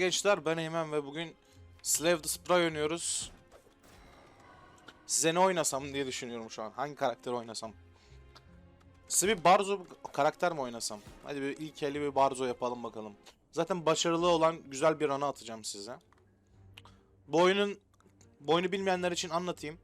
gençler ben Eymen ve bugün Slave the Spray oynuyoruz. Size ne oynasam diye düşünüyorum şu an. Hangi karakteri oynasam? Size bir Barzo karakter mi oynasam? Hadi bir ilk eli bir Barzo yapalım bakalım. Zaten başarılı olan güzel bir anı atacağım size. Bu oyunun bu bilmeyenler için anlatayım.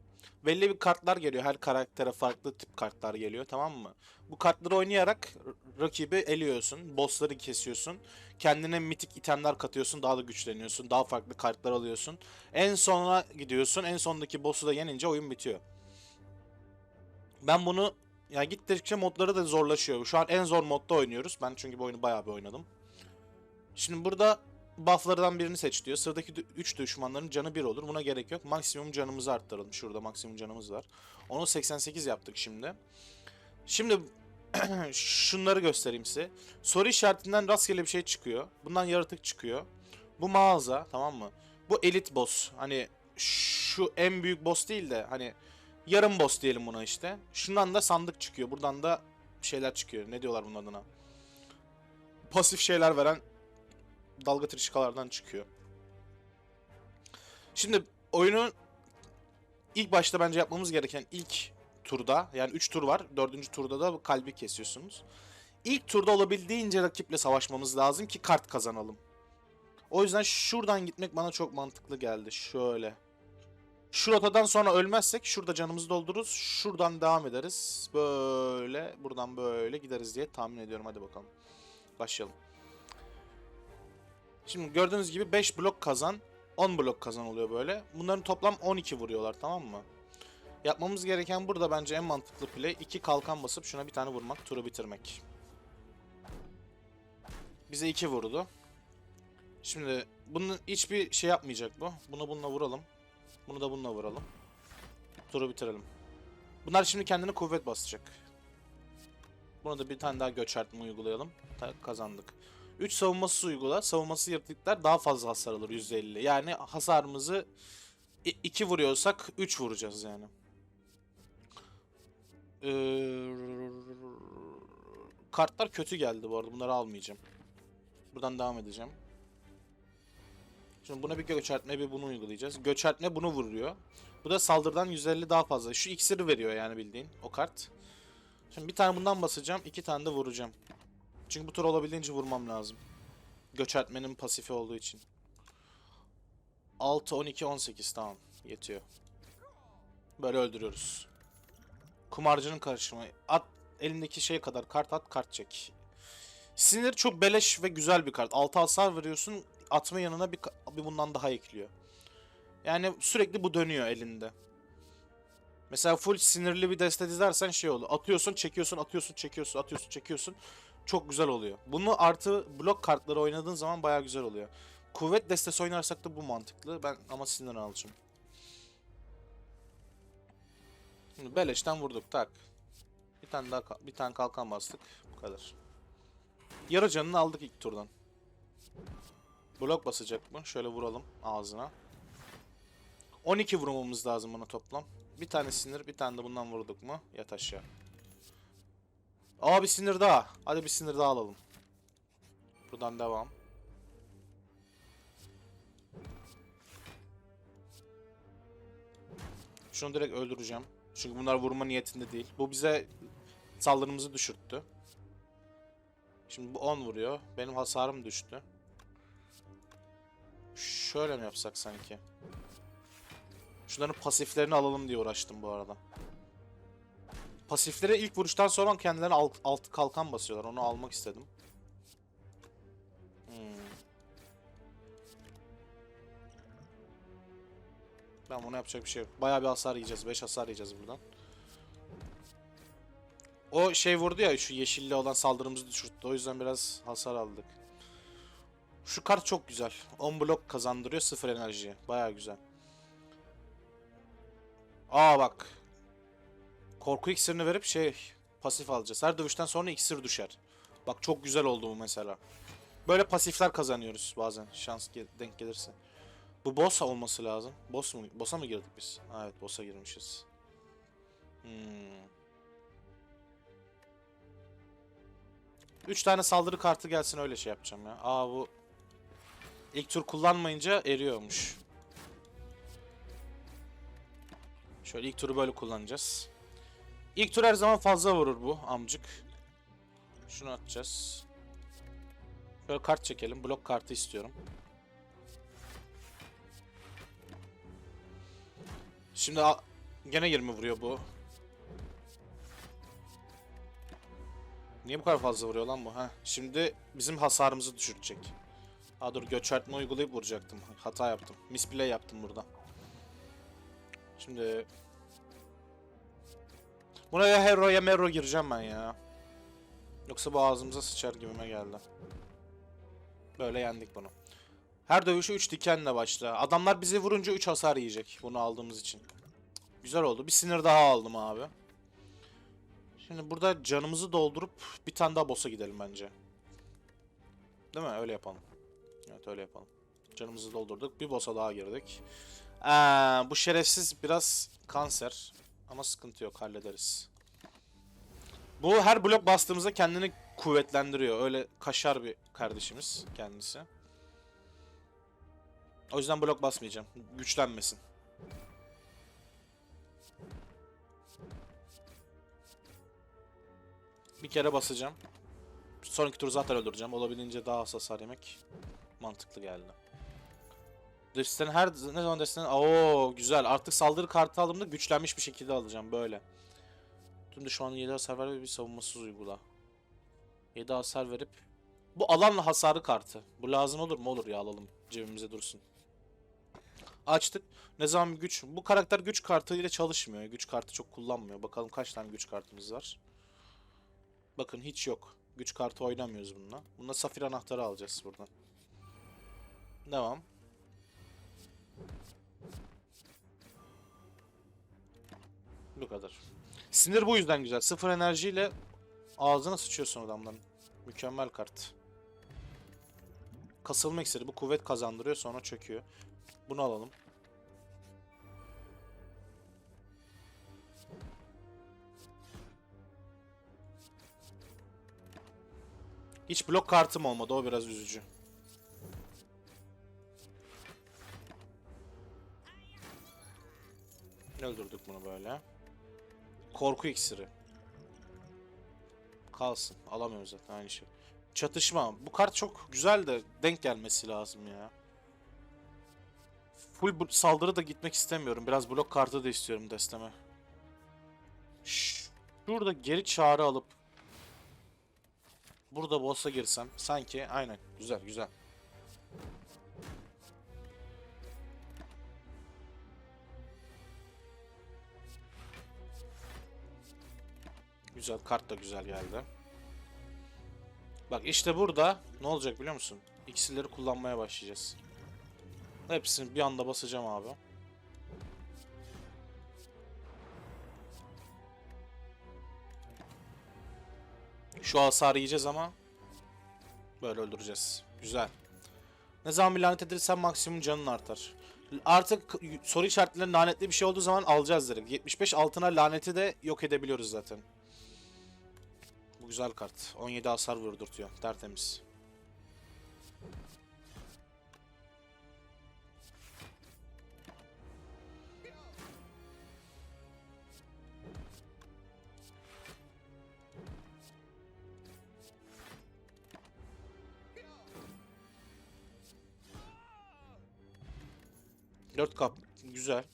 Belli bir kartlar geliyor. Her karaktere farklı tip kartlar geliyor tamam mı? Bu kartları oynayarak rakibi eliyorsun. Bossları kesiyorsun. Kendine mitik itemler katıyorsun. Daha da güçleniyorsun. Daha farklı kartlar alıyorsun. En sona gidiyorsun. En sondaki boss'u da yenince oyun bitiyor. Ben bunu ya gittikçe modları da zorlaşıyor. Şu an en zor modda oynuyoruz. Ben çünkü bu oyunu bayağı bir oynadım. Şimdi burada bufflardan birini seç diyor. Sıradaki 3 düşmanların canı 1 olur. Buna gerek yok. Maksimum canımızı arttıralım. Şurada maksimum canımız var. Onu 88 yaptık şimdi. Şimdi şunları göstereyim size. Soru işaretinden rastgele bir şey çıkıyor. Bundan yaratık çıkıyor. Bu mağaza tamam mı? Bu elit boss. Hani şu en büyük boss değil de hani yarım boss diyelim buna işte. Şundan da sandık çıkıyor. Buradan da şeyler çıkıyor. Ne diyorlar bunun adına? Pasif şeyler veren dalga trişkalardan çıkıyor. Şimdi oyunu ilk başta bence yapmamız gereken ilk turda yani 3 tur var. 4. turda da kalbi kesiyorsunuz. İlk turda olabildiğince rakiple savaşmamız lazım ki kart kazanalım. O yüzden şuradan gitmek bana çok mantıklı geldi. Şöyle. Şu rotadan sonra ölmezsek şurada canımızı doldururuz. Şuradan devam ederiz. Böyle buradan böyle gideriz diye tahmin ediyorum. Hadi bakalım. Başlayalım. Şimdi gördüğünüz gibi 5 blok kazan, 10 blok kazan oluyor böyle. Bunların toplam 12 vuruyorlar tamam mı? Yapmamız gereken burada bence en mantıklı play 2 kalkan basıp şuna bir tane vurmak, turu bitirmek. Bize 2 vurdu. Şimdi bunun hiçbir şey yapmayacak bu. Bunu bununla vuralım. Bunu da bununla vuralım. Turu bitirelim. Bunlar şimdi kendine kuvvet basacak. Bunu da bir tane daha göçertme uygulayalım. Ta- kazandık. 3 savunması uygula. Savunması yaratıklar daha fazla hasar alır %50. Yani hasarımızı 2 vuruyorsak 3 vuracağız yani. Ee, kartlar kötü geldi bu arada. Bunları almayacağım. Buradan devam edeceğim. Şimdi buna bir göçertme bir bunu uygulayacağız. Göçertme bunu vuruyor. Bu da saldırıdan 150 daha fazla. Şu iksiri veriyor yani bildiğin o kart. Şimdi bir tane bundan basacağım. iki tane de vuracağım. Çünkü bu tur olabildiğince vurmam lazım. Göçertmenin pasifi olduğu için. 6, 12, 18 tamam. Yetiyor. Böyle öldürüyoruz. Kumarcının karışımı. At elindeki şey kadar kart at kart çek. Sinir çok beleş ve güzel bir kart. 6 hasar veriyorsun. Atma yanına bir, bir bundan daha ekliyor. Yani sürekli bu dönüyor elinde. Mesela full sinirli bir deste dizersen şey olur. Atıyorsun, çekiyorsun, atıyorsun, çekiyorsun, atıyorsun, çekiyorsun. Çok güzel oluyor. Bunu artı blok kartları oynadığın zaman baya güzel oluyor. Kuvvet destesi oynarsak da bu mantıklı. Ben ama sinir alacağım. Şimdi beleşten vurduk tak. Bir tane daha bir tane kalkan bastık. Bu kadar. Yarı canını aldık ilk turdan. Blok basacak mı? Şöyle vuralım ağzına. 12 vurmamız lazım buna toplam. Bir tane sinir, bir tane de bundan vurduk mu? Yat aşağı. Aa bir sinir daha. Hadi bir sinir daha alalım. Buradan devam. Şunu direkt öldüreceğim. Çünkü bunlar vurma niyetinde değil. Bu bize saldırımızı düşürttü. Şimdi bu 10 vuruyor. Benim hasarım düştü. Şöyle mi yapsak sanki? Şunların pasiflerini alalım diye uğraştım bu arada. Pasiflere ilk vuruştan sonra kendilerine alt, altı kalkan basıyorlar. Onu almak istedim. Hmm. Ben bunu yapacak bir şey yok. Bayağı bir hasar yiyeceğiz. 5 hasar yiyeceğiz buradan. O şey vurdu ya şu yeşilli olan saldırımızı düşürttü. O yüzden biraz hasar aldık. Şu kart çok güzel. 10 blok kazandırıyor 0 enerji. Bayağı güzel. Aa bak. Korku iksirini verip şey pasif alacağız. Her dövüşten sonra iksir düşer. Bak çok güzel oldu bu mesela. Böyle pasifler kazanıyoruz bazen şans denk gelirse. Bu boss olması lazım. Boss mu? Boss'a mı girdik biz? Ha, evet boss'a girmişiz. Hmm. 3 tane saldırı kartı gelsin öyle şey yapacağım ya. Aa bu İlk tur kullanmayınca eriyormuş. Şöyle ilk turu böyle kullanacağız. İlk tur her zaman fazla vurur bu amcık. Şunu atacağız. Şöyle kart çekelim. Blok kartı istiyorum. Şimdi gene 20 vuruyor bu. Niye bu kadar fazla vuruyor lan bu? ha? Şimdi bizim hasarımızı düşürecek. Aa dur göçertme uygulayıp vuracaktım. Hata yaptım. Misplay yaptım burada. Şimdi Buna ya hero ya mero gireceğim ben ya. Yoksa bu ağzımıza sıçar gibime geldi. Böyle yendik bunu. Her dövüşü 3 dikenle başla. Adamlar bizi vurunca 3 hasar yiyecek bunu aldığımız için. Güzel oldu. Bir sinir daha aldım abi. Şimdi burada canımızı doldurup bir tane daha boss'a gidelim bence. Değil mi? Öyle yapalım. Evet öyle yapalım. Canımızı doldurduk. Bir boss'a daha girdik. Ee, bu şerefsiz biraz kanser. Ama sıkıntı yok hallederiz. Bu her blok bastığımızda kendini kuvvetlendiriyor. Öyle kaşar bir kardeşimiz kendisi. O yüzden blok basmayacağım. Güçlenmesin. Bir kere basacağım. Sonraki tur zaten öldüreceğim. Olabildiğince daha az hasar yemek mantıklı geldi. Desteden her ne zaman desteden... Oo güzel. Artık saldırı kartı aldığımda güçlenmiş bir şekilde alacağım böyle. Tüm düşmanın 7 hasar ver ve bir savunmasız uygula. 7 hasar verip... Bu alanla hasarı kartı. Bu lazım olur mu? Olur ya alalım. Cebimize dursun. Açtık. Ne zaman güç... Bu karakter güç kartı ile çalışmıyor. Güç kartı çok kullanmıyor. Bakalım kaç tane güç kartımız var. Bakın hiç yok. Güç kartı oynamıyoruz bununla. Bunda safir anahtarı alacağız buradan. Devam. Bu kadar. Sinir bu yüzden güzel. Sıfır enerjiyle ağzına sıçıyorsun adamların. Mükemmel kart. Kasılma iksiri. Bu kuvvet kazandırıyor sonra çöküyor. Bunu alalım. Hiç blok kartım olmadı. O biraz üzücü. Öldürdük bunu böyle. Korku iksiri. Kalsın. Alamıyoruz zaten aynı şey. Çatışma. Bu kart çok güzel de denk gelmesi lazım ya. Full saldırı da gitmek istemiyorum. Biraz blok kartı da istiyorum desteme. Şurada geri çağrı alıp burada boss'a girsem sanki aynen güzel güzel. Güzel kart da güzel geldi. Bak işte burada ne olacak biliyor musun? İksirleri kullanmaya başlayacağız. Hepsini bir anda basacağım abi. Şu hasarı yiyeceğiz ama böyle öldüreceğiz. Güzel. Ne zaman bir lanet edilirsen maksimum canın artar. Artık soru işaretlerinin lanetli bir şey olduğu zaman alacağız direkt. 75 altına laneti de yok edebiliyoruz zaten. Bu güzel kart. 17 hasar vurdurtuyor. Tertemiz. Dört kap. Güzel.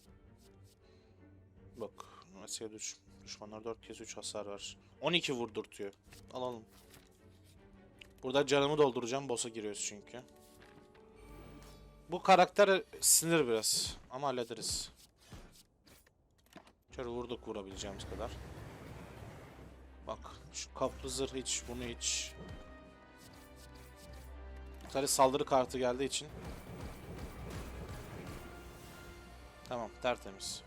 Bak. Mesela düş düşmanlar 4 kez 3 hasar var. 12 vurdurtuyor. Alalım. Burada canımı dolduracağım. Boss'a giriyoruz çünkü. Bu karakter sinir biraz. Ama hallederiz. Şöyle vurduk vurabileceğimiz kadar. Bak şu kaplı zırh hiç bunu hiç. Sadece saldırı kartı geldiği için. Tamam tertemiz.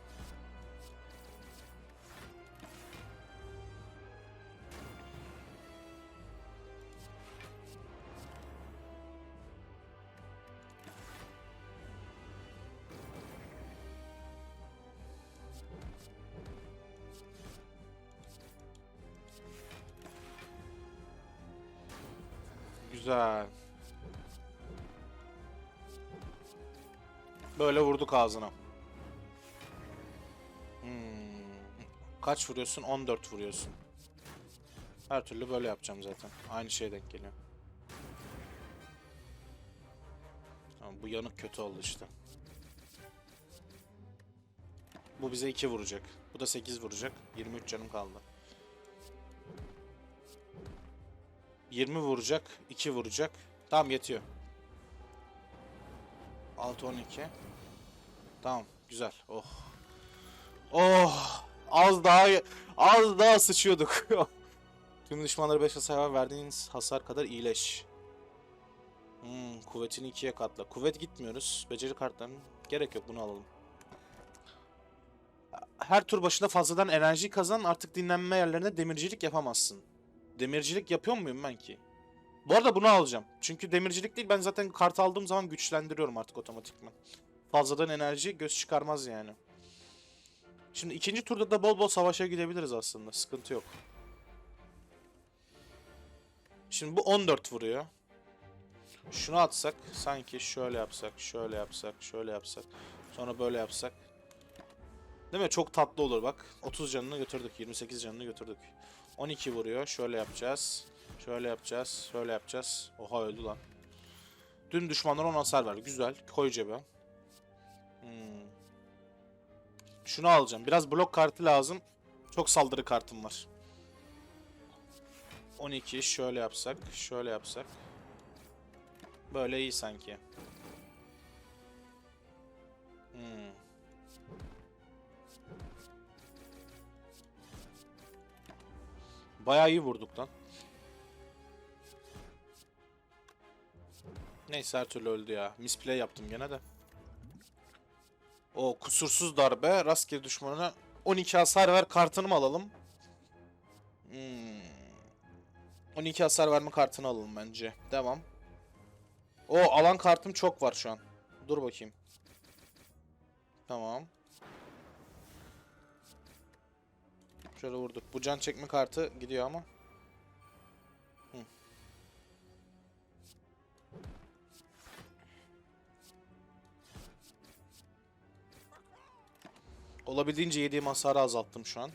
Güzel. Böyle vurduk ağzına. Hmm. Kaç vuruyorsun? 14 vuruyorsun. Her türlü böyle yapacağım zaten. Aynı şeye denk geliyor. Tamam bu yanık kötü oldu işte. Bu bize 2 vuracak. Bu da 8 vuracak. 23 canım kaldı. 20 vuracak. 2 vuracak. Tamam yetiyor. 6 12. Tamam güzel. Oh. Oh. Az daha az daha sıçıyorduk. Tüm düşmanları 5 hasar ver, verdiğiniz hasar kadar iyileş. Hmm, kuvvetini ikiye katla. Kuvvet gitmiyoruz. Beceri kartlarının gerek yok bunu alalım. Her tur başında fazladan enerji kazan artık dinlenme yerlerinde demircilik yapamazsın. Demircilik yapıyor muyum ben ki? Bu arada bunu alacağım. Çünkü demircilik değil ben zaten kart aldığım zaman güçlendiriyorum artık otomatikman. Fazladan enerji göz çıkarmaz yani. Şimdi ikinci turda da bol bol savaşa gidebiliriz aslında. Sıkıntı yok. Şimdi bu 14 vuruyor. Şunu atsak sanki şöyle yapsak, şöyle yapsak, şöyle yapsak. Sonra böyle yapsak. Değil mi? Çok tatlı olur bak. 30 canını götürdük, 28 canını götürdük. 12 vuruyor. Şöyle yapacağız. Şöyle yapacağız. Şöyle yapacağız. Oha öldü lan. Dün düşmanlara 10 hasar ver. Güzel. Koy cebe. Hmm. Şunu alacağım. Biraz blok kartı lazım. Çok saldırı kartım var. 12 şöyle yapsak, şöyle yapsak. Böyle iyi sanki. Hmm. Bayağı iyi vurduk lan. Neyse her türlü öldü ya. Misplay yaptım gene de. O kusursuz darbe rastgele düşmanına 12 hasar ver kartını mı alalım? Hmm. 12 hasar verme kartını alalım bence. Devam. O alan kartım çok var şu an. Dur bakayım. Tamam. Şöyle vurduk. Bu can çekme kartı gidiyor ama. Hı. Olabildiğince yediğim hasarı azalttım şu an.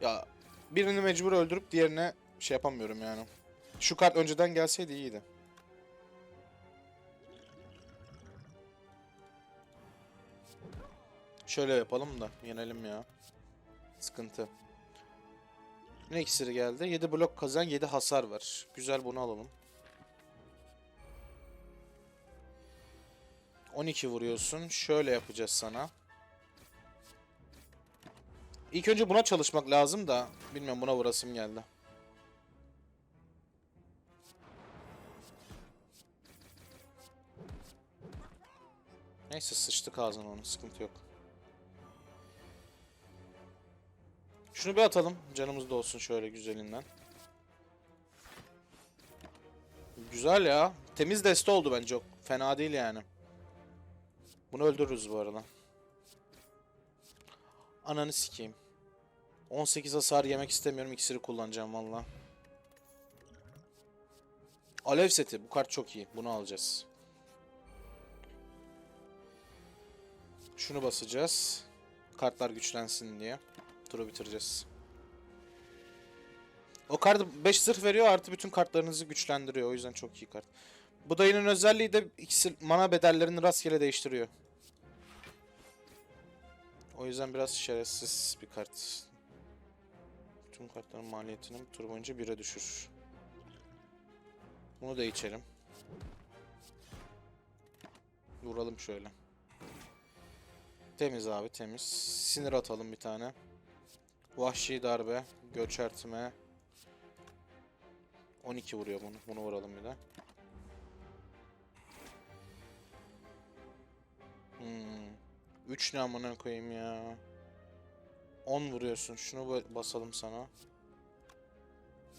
Ya birini mecbur öldürüp diğerine şey yapamıyorum yani. Şu kart önceden gelseydi iyiydi. Şöyle yapalım da yenelim ya. Sıkıntı. Ne iksiri geldi? 7 blok kazan 7 hasar var. Güzel bunu alalım. 12 vuruyorsun. Şöyle yapacağız sana. İlk önce buna çalışmak lazım da bilmiyorum buna vurasım geldi. Neyse sıçtık ağzına onu sıkıntı yok. Şunu bir atalım canımız da olsun şöyle güzelinden. Güzel ya. Temiz deste oldu bence. Fena değil yani. Bunu öldürürüz bu arada. Ananı sikeyim. 18 hasar yemek istemiyorum. İksiri kullanacağım valla. Alev seti. Bu kart çok iyi. Bunu alacağız. Şunu basacağız. Kartlar güçlensin diye. Turu bitireceğiz. O kart 5 zırh veriyor artı bütün kartlarınızı güçlendiriyor. O yüzden çok iyi kart. Bu dayının özelliği de ikisi mana bedellerini rastgele değiştiriyor. O yüzden biraz şerefsiz bir kart. Tüm kartların maliyetini tur boyunca 1'e düşür. Bunu da içelim. Vuralım şöyle. Temiz abi temiz. Sinir atalım bir tane. Vahşi darbe. Göçertme. 12 vuruyor bunu. Bunu vuralım bir de. Hmm. 3 ne amına koyayım ya. 10 vuruyorsun. Şunu ba- basalım sana.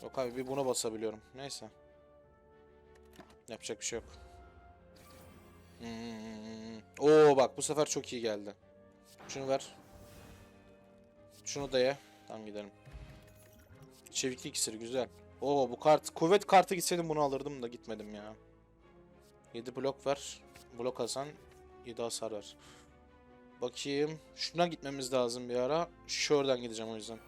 Yok abi bir buna basabiliyorum. Neyse. Yapacak bir şey yok. Hmm. Oo bak bu sefer çok iyi geldi. Şunu ver. Şunu da ye. Tamam gidelim. Çeviklik iksiri güzel. Oo bu kart. Kuvvet kartı gitseydim bunu alırdım da gitmedim ya. 7 blok ver. Blok Hasan. 7 hasar ver. Bakayım. Şuna gitmemiz lazım bir ara. Şuradan gideceğim o yüzden.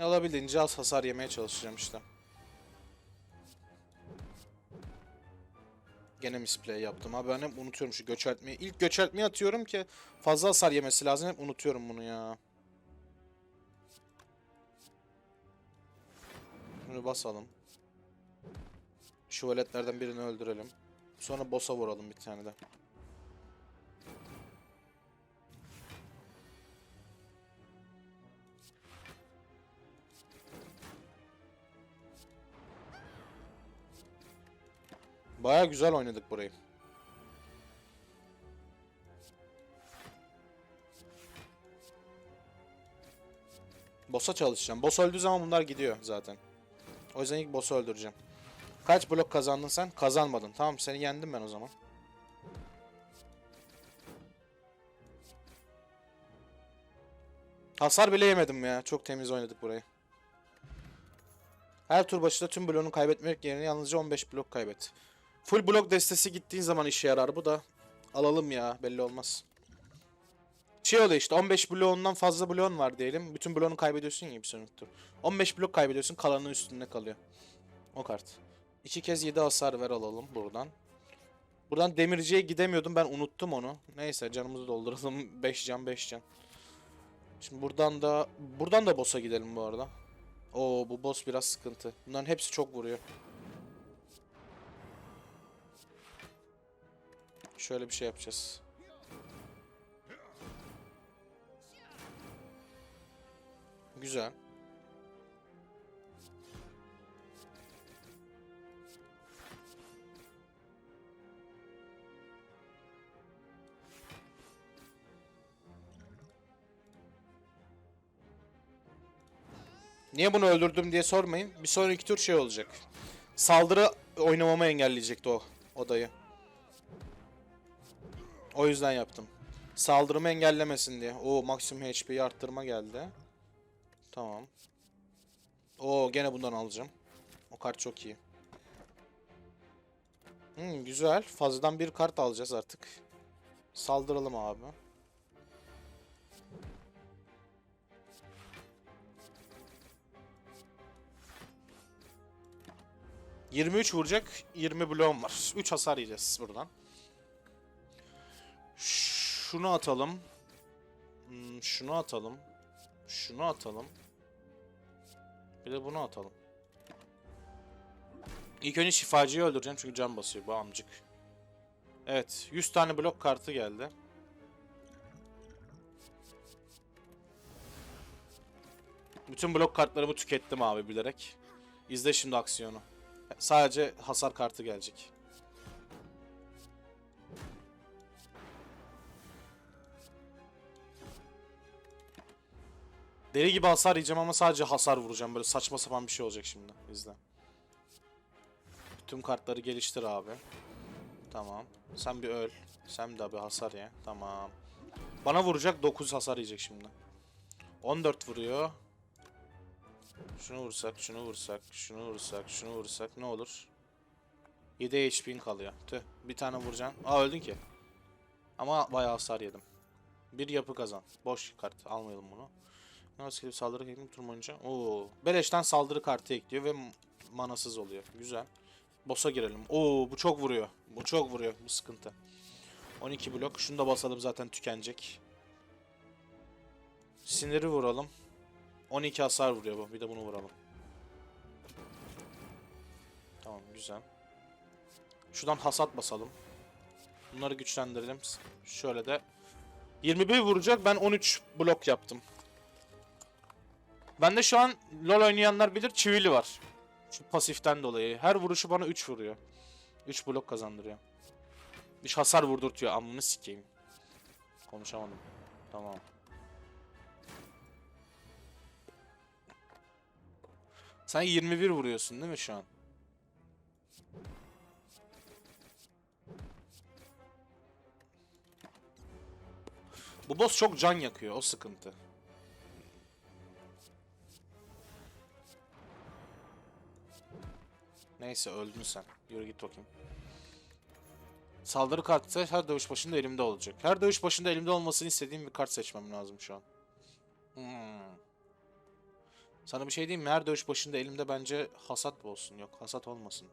Alabildiğince az hasar yemeye çalışacağım işte. Gene misplay yaptım abi ben hep unutuyorum şu göçertmeyi. İlk göçertmeyi atıyorum ki fazla hasar yemesi lazım hep unutuyorum bunu ya. Bunu basalım. Şu veletlerden birini öldürelim. Sonra boss'a vuralım bir tane de. Baya güzel oynadık burayı. Boss'a çalışacağım. Boss öldüğü zaman bunlar gidiyor zaten. O yüzden ilk boss'u öldüreceğim. Kaç blok kazandın sen? Kazanmadın. Tamam seni yendim ben o zaman. Hasar bile yemedim ya. Çok temiz oynadık burayı. Her tur başında tüm bloğunu kaybetmek yerine yalnızca 15 blok kaybet. Full blok destesi gittiğin zaman işe yarar bu da. Alalım ya belli olmaz. Şey oluyor işte 15 bloğundan fazla bloğun var diyelim. Bütün bloğunu kaybediyorsun ya bir sonraki tur. 15 blok kaybediyorsun kalanın üstünde kalıyor. O kart. İki kez 7 hasar ver alalım buradan. Buradan demirciye gidemiyordum ben unuttum onu. Neyse canımızı dolduralım. 5 can 5 can. Şimdi buradan da buradan da boss'a gidelim bu arada. Oo bu boss biraz sıkıntı. Bunların hepsi çok vuruyor. Şöyle bir şey yapacağız. Güzel. Niye bunu öldürdüm diye sormayın. Bir sonraki tur şey olacak. Saldırı oynamamı engelleyecekti o odayı. O yüzden yaptım. Saldırımı engellemesin diye. O maksimum HP'yi arttırma geldi. Tamam. O gene bundan alacağım. O kart çok iyi. Hmm, güzel. Fazladan bir kart alacağız artık. Saldıralım abi. ...23 vuracak... ...20 bloğum var. 3 hasar yiyeceğiz buradan. Şunu atalım. Hmm, şunu atalım. Şunu atalım. Bir de bunu atalım. İlk önce şifacıyı öldüreceğim çünkü can basıyor bu amcık. Evet 100 tane blok kartı geldi. Bütün blok kartlarımı tükettim abi bilerek. İzle şimdi aksiyonu. Sadece hasar kartı gelecek. Deli gibi hasar yiyeceğim ama sadece hasar vuracağım. Böyle saçma sapan bir şey olacak şimdi. İzle. Tüm kartları geliştir abi. Tamam. Sen bir öl. Sen de bir hasar ye. Tamam. Bana vuracak 9 hasar yiyecek şimdi. 14 vuruyor. Şunu vursak, şunu vursak, şunu vursak, şunu vursak ne olur? 7 HP'in kalıyor. Tüh. Bir tane vuracaksın. Aa öldün ki. Ama bayağı hasar yedim. Bir yapı kazan. Boş kart. Almayalım bunu. Nasıl gelip saldırı ekledim tur boyunca. Oo. Beleşten saldırı kartı ekliyor ve manasız oluyor. Güzel. Boss'a girelim. Oo bu çok vuruyor. Bu çok vuruyor. Bu sıkıntı. 12 blok. Şunu da basalım zaten tükenecek. Siniri vuralım. 12 hasar vuruyor bu. Bir de bunu vuralım. Tamam güzel. Şuradan hasat basalım. Bunları güçlendirelim. Şöyle de 21 vuracak. Ben 13 blok yaptım. Bende şu an LoL oynayanlar bilir çivili var. Şu pasiften dolayı. Her vuruşu bana 3 vuruyor. 3 blok kazandırıyor. Bir hasar vurdurtuyor. Amını sikeyim. Konuşamadım. Tamam. Sen 21 vuruyorsun değil mi şu an? Bu boss çok can yakıyor. O sıkıntı. Neyse öldün sen. Yürü git bakayım. Saldırı kartı her dövüş başında elimde olacak. Her dövüş başında elimde olmasını istediğim bir kart seçmem lazım şu an. Hmm. Sana bir şey diyeyim mi? Her dövüş başında elimde bence hasat olsun. Yok hasat olmasın.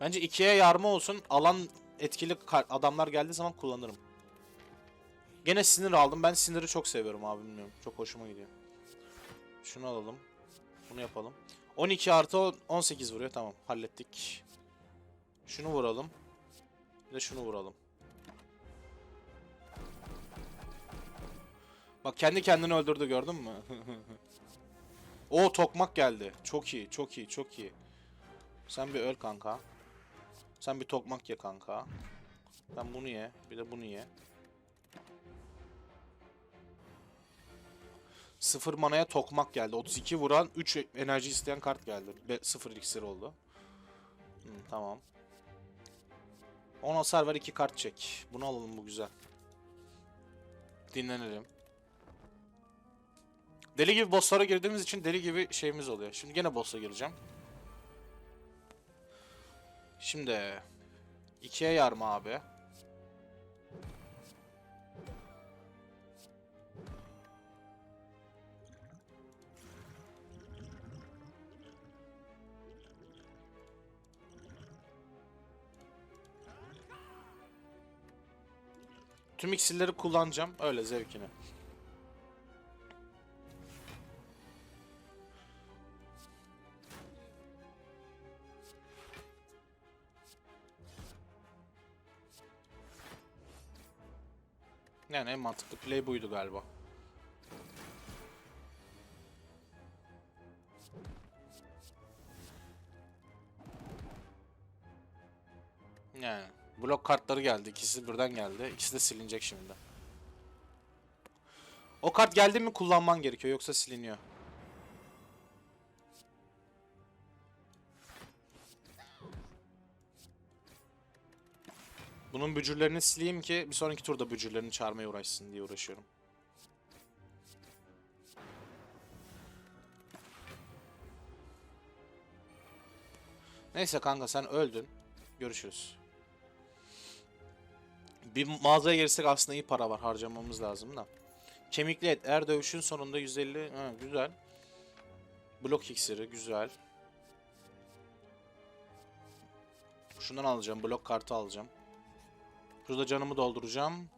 Bence ikiye yarma olsun. Alan etkili adamlar geldiği zaman kullanırım. Gene sinir aldım. Ben siniri çok seviyorum abi bilmiyorum. Çok hoşuma gidiyor. Şunu alalım. Bunu yapalım. 12 artı 10 18 vuruyor. Tamam hallettik. Şunu vuralım. Bir de şunu vuralım. Bak kendi kendini öldürdü gördün mü? o tokmak geldi. Çok iyi, çok iyi, çok iyi. Sen bir öl kanka. Sen bir tokmak ye kanka. Ben bunu ye, bir de bunu ye. Sıfır manaya tokmak geldi. 32 vuran 3 enerji isteyen kart geldi. Be 0 iksir oldu. Hı, tamam. 10 hasar ver 2 kart çek. Bunu alalım bu güzel. Dinlenelim. Deli gibi bosslara girdiğimiz için deli gibi şeyimiz oluyor. Şimdi gene boss'a gireceğim. Şimdi ikiye yarma abi. Tüm iksirleri kullanacağım. Öyle zevkine. Yani en mantıklı play buydu galiba. Kartları geldi. İkisi birden geldi. İkisi de silinecek şimdi. O kart geldi mi kullanman gerekiyor yoksa siliniyor. Bunun bücürlerini sileyim ki bir sonraki turda bücürlerini çağırmaya uğraşsın diye uğraşıyorum. Neyse kanka sen öldün. Görüşürüz. Bir mağazaya girsek aslında iyi para var harcamamız lazım da. Kemikli et. Eğer dövüşün sonunda 150. Ha, güzel. Blok iksiri güzel. Şundan alacağım. Blok kartı alacağım. Şurada canımı dolduracağım.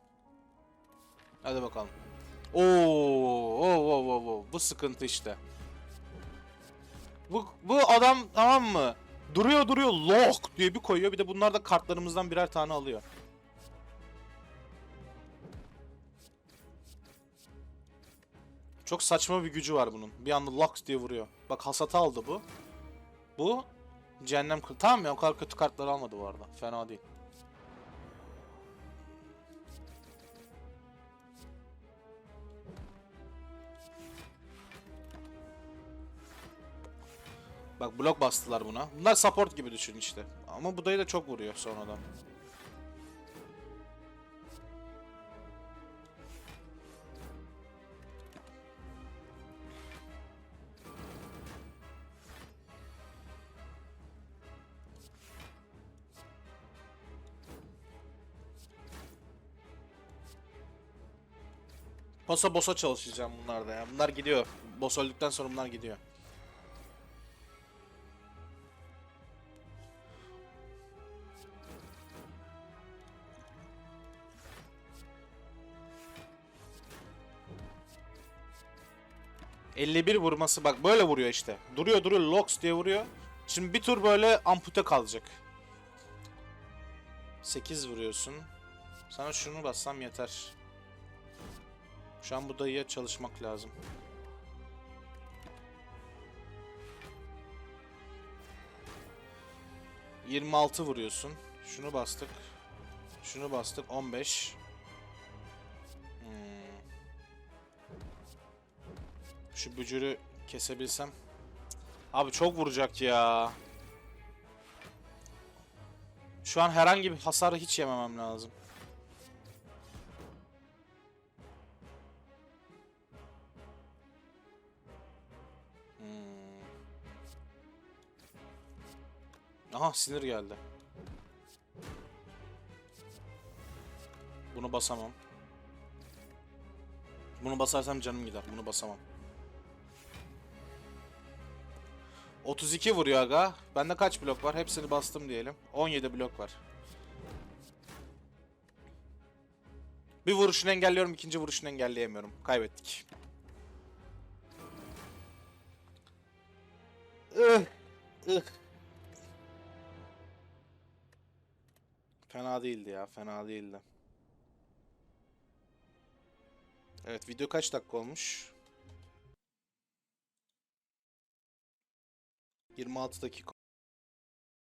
Hadi bakalım. Oo, oo, oo, oo. Bu sıkıntı işte. Bu, bu adam tamam mı? Duruyor duruyor lock diye bir koyuyor. Bir de bunlar da kartlarımızdan birer tane alıyor. Çok saçma bir gücü var bunun. Bir anda lock diye vuruyor. Bak hasatı aldı bu. Bu cehennem kıl. Tamam ya o kadar kötü kartlar almadı bu arada. Fena değil. Bak blok bastılar buna. Bunlar support gibi düşün işte. Ama bu dayı da çok vuruyor sonradan. Boss'a boss'a çalışacağım bunlarda ya. Bunlar gidiyor. Boss öldükten sonra bunlar gidiyor. ...51 vurması bak böyle vuruyor işte. Duruyor duruyor locks diye vuruyor. Şimdi bir tur böyle ampute kalacak. 8 vuruyorsun. Sana şunu bassam yeter. Şu an bu dayıya çalışmak lazım. Yirmi altı vuruyorsun. Şunu bastık. Şunu bastık. 15. Hmm. Şu bücürü kesebilsem. Abi çok vuracak ya. Şu an herhangi bir hasar hiç yememem lazım. Aha sinir geldi. Bunu basamam. Bunu basarsam canım gider. Bunu basamam. 32 vuruyor aga. Bende kaç blok var? Hepsini bastım diyelim. 17 blok var. Bir vuruşunu engelliyorum, ikinci vuruşunu engelleyemiyorum. Kaybettik. Ih, ih. Fena değildi ya, fena değildi. Evet, video kaç dakika olmuş? 26 dakika